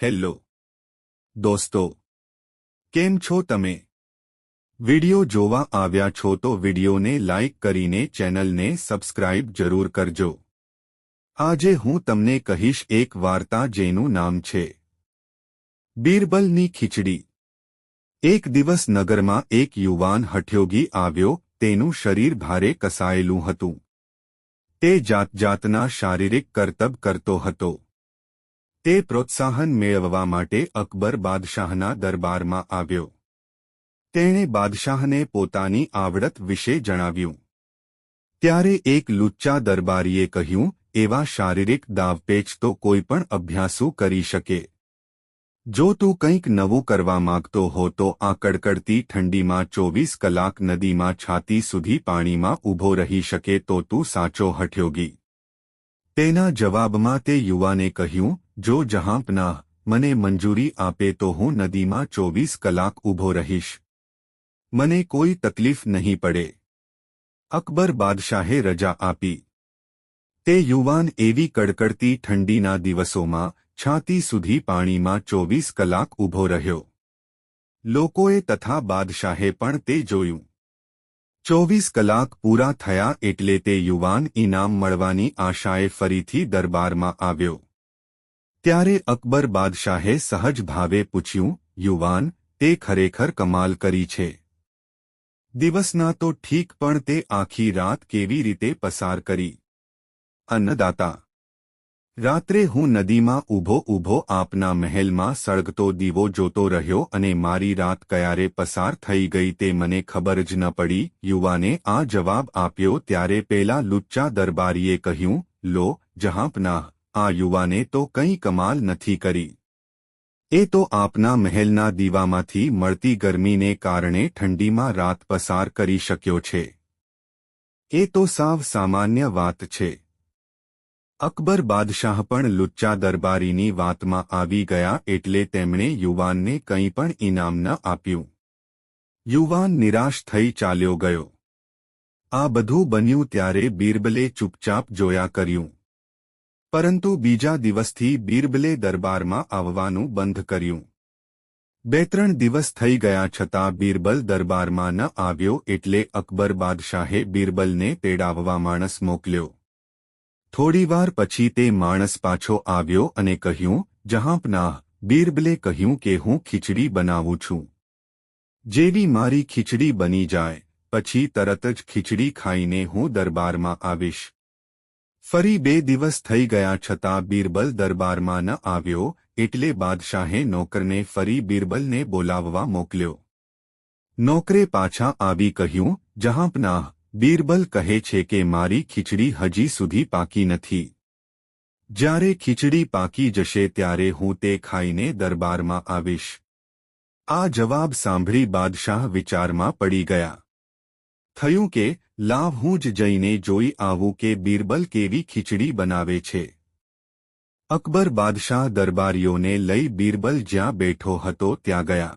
Hello. દોસ્તો, કેમ છો તમે? વિડિયો જોવા આવ્યા છો તો વિડિયોને લાઇક કરીને ચેનલને સબસ્ક્રાઇબ જરૂર કરજો. આજે હું તમને કહીશ એક વાર્તા જેનું નામ છે, બીરબલની ખીચડી. એક દિવસ નગરમાં એક યુવાન હઠયોગી આવ્યો, તેનું શરીર ભારે કસાયેલું હતું. તે જાતજાતના શારીરિક કરતબ કરતો હતો. તે પ્રોત્સાહન મેળવવા માટે અકબર બાદશાહના દરબારમાં આવ્યો. તેણે બાદશાહને પોતાની આવડત વિશે જણાવ્યું. ત્યારે એક લુચ્ચા દરબારીએ કહ્યું, એવા શારીરિક દાવપેચ તો કોઈ પણ અભ્યાસુ કરી શકે. જો તું કંઈક નવું કરવા માંગતો હો તો આ કડકડતી ઠંડીમાં ચોવીસ કલાક નદીમાં છાતી સુધી પાણીમાં ઊભો રહી શકે તો તું સાચો હઠયોગી. તેના જવાબમાં તે યુવાને કહ્યું, જો જહાંપનાહ મને મંજૂરી આપે તો હું નદીમાં ચોવીસ કલાક ઊભો રહીશ. મને કોઈ તકલીફ નહીં પડે. અકબર બાદશાહે રજા આપી. તે યુવાન એવી કડકડતી ઠંડીના દિવસોમાં છાતી સુધી પાણીમાં ચોવીસ કલાક ઊભો રહ્યો. લોકોએ તથા બાદશાહે પણ તે જોયું. ચોવીસ કલાક પૂરા થયા એટલે તે યુવાન ઇનામ મળવાની આશાએ ફરીથી દરબારમાં આવ્યો. ત્યારે અકબર બાદશાહે સહજ ભાવે પૂછ્યું, યુવાન, તે ખરેખર કમાલ કરી છે. દિવસના તો ઠીક પણ તે આખી રાત કેવી રીતે પસાર કરી? અન્નદાતા રાત્રે હું નદીમાં ઊભો ઊભો આપના મહેલમાં સળગતો દીવો જોતો રહ્યો અને મારી રાત કયારે પસાર થઈ ગઈ તે મને ખબર જ ન પડી. યુવાને આ જવાબ આપ્યો ત્યારે પેલા લુચ્ચા દરબારીએ કહ્યું, લો, જહાંપનાહ, આ યુવાને તો કંઈ કમાલ નથી કરી. એ તો આપના મહેલના દીવામાંથી મળતી ગરમીને કારણે ઠંડીમાં રાત પસાર કરી શક્યો છે. એ તો સાવ સામાન્ય વાત છે. અકબર બાદશાહ પણ લુચ્ચા દરબારીની વાતમાં આવી ગયા એટલે તેમણે યુવાનને કંઈ પણ ઇનામ ન આપ્યું. યુવાન નિરાશ થઈ ચાલ્યો ગયો. આ બધું બન્યું ત્યારે બીરબલે ચૂપચાપ જોયા કર્યું. પરંતુ બીજા દિવસથી બીરબલે દરબારમાં આવવાનું બંધ કર્યું. બે ત્રણ દિવસ થઈ ગયા છતાં બીરબલ દરબારમાં ન આવ્યો એટલે અકબર બાદશાહે બીરબલને તેડાવવા માણસ મોકલ્યો. થોડીવાર પછી તે માણસ પાછો આવ્યો અને કહ્યું, જહાંપનાહ, બીરબલે કહ્યું કે હું ખીચડી બનાવું છું. જેવી મારી ખીચડી બની જાય, પછી તરત જ ખીચડી ખાઈને હું દરબારમાં આવીશ. ફરી બે દિવસ થઈ ગયા છતાં બીરબલ દરબારમાં ન આવ્યો, એટલે બાદશાહે નોકરને ફરી બીરબલને બોલાવવા મોકલ્યો. નોકરે પાછા આવી કહ્યું, જહાંપનાહ બીરબલ કહે છે કે મારી ખીચડી હજી સુધી પાકી નથી. જ્યારે ખીચડી પાકી જશે ત્યારે હું તે ખાઈને દરબારમાં આવીશ. આ જવાબ સાંભળી બાદશાહ વિચારમાં પડી ગયા. થયું કે, લાવ હું જ જઈને જોઈ આવું કે બીરબલ કેવી ખીચડી બનાવે છે. અકબર બાદશાહ દરબારીઓને લઈ બીરબલ જ્યાં બેઠો હતો ત્યાં ગયા.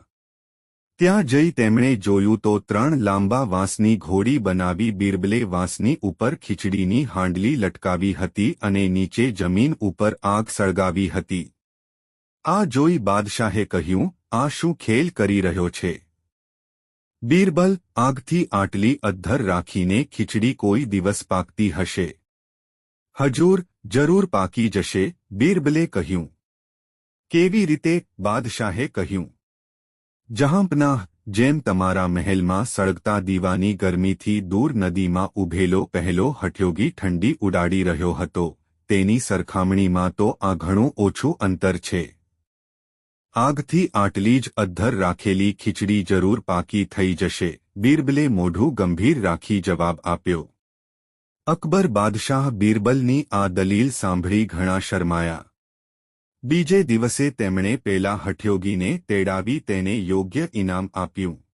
ત્યાં જઈ તેમણે જોયું તો ત્રણ લાંબા વાંસની ઘોડી બનાવી બીરબલે વાંસની ઉપર ખીચડીની હાંડલી લટકાવી હતી અને નીચે જમીન ઉપર આગ સળગાવી હતી. આ જોઈ બાદશાહે કહ્યું, આ શું ખેલ કરી રહ્યો છે? બીરબલ આગથી આટલી અદ્ધર રાખીને ખીચડી કોઈ દિવસ પાકતી હશે. હજૂર, જરૂર પાકી જશે, બીરબલે કહ્યું. કેવી રીતે? બાદશાહે કહ્યું. જહાંપનાહ, જેમ તમારા મહેલમાં સળગતા દીવાની ગરમીથી દૂર નદીમાં ઉભેલો પહેલો હઠયોગી ઠંડી ઉડાડી રહ્યો હતો, તેની સરખામણીમાં તો આ ઘણું ઓછું અંતર છે. આગથી આટલી જ અદ્ધર રાખેલી ખીચડી જરૂર પાકી થઈ જશે, બીરબલે મોઢું ગંભીર રાખી જવાબ આપ્યો. અકબર બાદશાહ બીરબલની આ દલીલ સાંભળી ઘણા શરમાયા. બીજે દિવસે તેમણે પેલા હઠયોગીને તેડાવી તેને યોગ્ય ઇનામ આપ્યું.